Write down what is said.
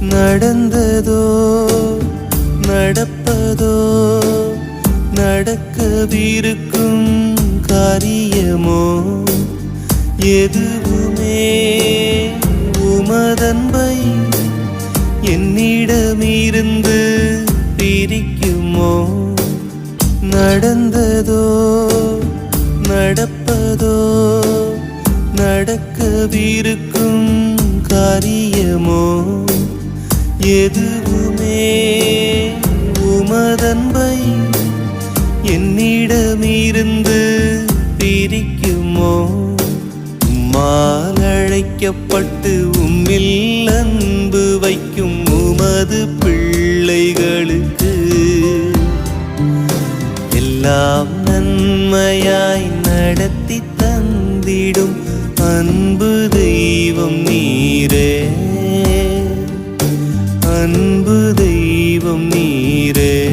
நடந்ததோ நடப்பதோ நடக்கவிருக்கும் காரியமோ எதுவுமே உமதன்பை என்னிடமிருந்து பிரிக்குமோ? நடந்ததோ நடப்பதோ நடக்கவிருக்கும் எதுவுமே உமதன்பை என்னிடமிருந்து பிரிக்குமோ? உம்மால் அழைக்கப்பட்டு உம்மில் அன்பு வைக்கும் உமது பிள்ளைகளுக்கு எல்லாம் நன்மையாய் நடத்தி தந்திடும் அன்பு தெய்வம் நீ. நீரே